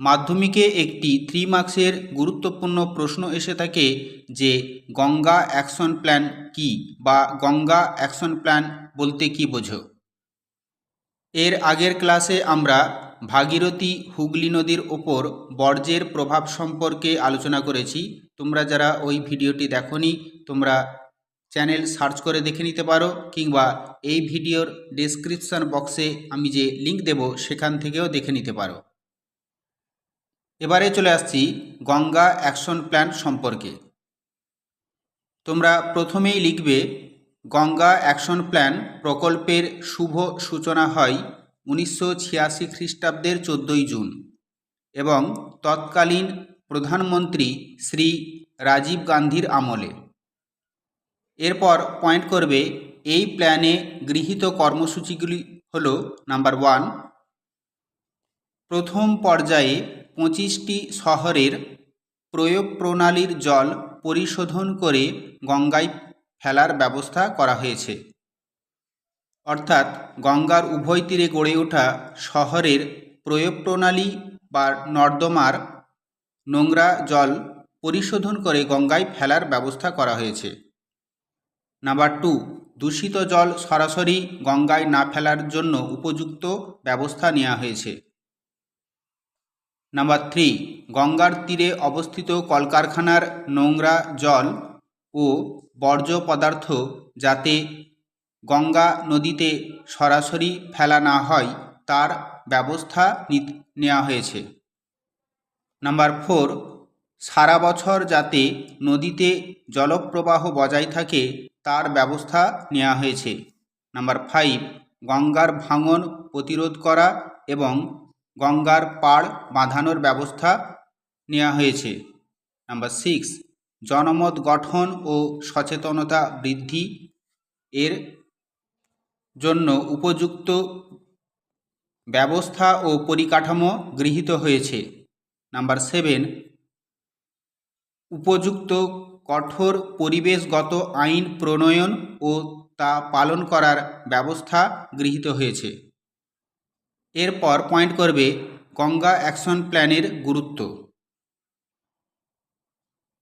মাধ্যমিকে একটি থ্রি মার্কসের গুরুত্বপূর্ণ প্রশ্ন এসে থাকে যে, গঙ্গা অ্যাকশন প্ল্যান কি বা গঙ্গা অ্যাকশন প্ল্যান বলতে কি বোঝো? এর আগের ক্লাসে আমরা ভাগীরথী হুগলি নদীর ওপর বর্জ্যের প্রভাব সম্পর্কে আলোচনা করেছি। তোমরা যারা ওই ভিডিওটি দেখোনি, তোমরা চ্যানেল সার্চ করে দেখে নিতে পারো কিংবা এই ভিডিওর ডেসক্রিপশন বক্সে আমি যে লিঙ্ক দেব, সেখান থেকেও দেখে নিতে পারো। এবারে চলে আসছি গঙ্গা অ্যাকশন প্ল্যান সম্পর্কে। তোমরা প্রথমেই লিখবে, গঙ্গা অ্যাকশন প্ল্যান প্রকল্পের শুভ সূচনা হয় উনিশশো ছিয়াশি খ্রিস্টাব্দের চোদ্দোই জুন এবং তৎকালীন প্রধানমন্ত্রী শ্রী রাজীব গান্ধীর আমলে। এরপর পয়েন্ট করবে, এই প্ল্যানে গৃহীত কর্মসূচিগুলি হল নাম্বার ওয়ান, প্রথম পর্যায়ে পঁচিশটি শহরের প্রয়োগ প্রণালীর জল পরিশোধন করে গঙ্গায় ফেলার ব্যবস্থা করা হয়েছে। অর্থাৎ গঙ্গার উভয় তীরে গড়ে ওঠা শহরের প্রয়োগ প্রণালী বা নর্দমার নোংরা জল পরিশোধন করে গঙ্গায় ফেলার ব্যবস্থা করা হয়েছে। নাম্বার টু, দূষিত জল সরাসরি গঙ্গায় না ফেলার জন্য উপযুক্ত ব্যবস্থা নেওয়া হয়েছে। নাম্বার থ্রি গঙ্গার তীরে অবস্থিত কলকারখানার নোংরা জল ও বর্জ্য পদার্থ যাতে গঙ্গা নদীতে সরাসরি ফেলা না হয়, তার ব্যবস্থা নেওয়া হয়েছে। নাম্বার ফোর সারা বছর যাতে নদীতে জলপ্রবাহ বজায় থাকে, তার ব্যবস্থা নেওয়া হয়েছে। নাম্বার ফাইভ গঙ্গার ভাঙন প্রতিরোধ করা এবং গঙ্গার পাড় বাঁধানোর ব্যবস্থা নেওয়া হয়েছে। নাম্বার সিক্স জনমত গঠন ও সচেতনতা বৃদ্ধি এর জন্য উপযুক্ত ব্যবস্থা ও পরিকাঠামো গৃহীত হয়েছে। নাম্বার সেভেন উপযুক্ত কঠোর পরিবেশগত আইন প্রণয়ন ও তা পালন করার ব্যবস্থা গৃহীত হয়েছে। এরপর পয়েন্ট করবে গঙ্গা অ্যাকশন প্ল্যানের গুরুত্ব।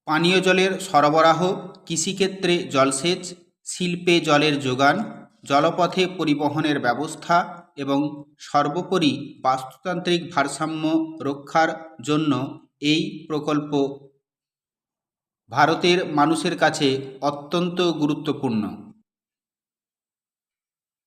পানীয় জলের সরবরাহ, কৃষিক্ষেত্রে জলসেচ, শিল্পে জলের যোগান, জলপথে পরিবহনের ব্যবস্থা এবং সর্বোপরি বাস্তুতান্ত্রিক ভারসাম্য রক্ষার জন্য এই প্রকল্প ভারতের মানুষের কাছে অত্যন্ত গুরুত্বপূর্ণ।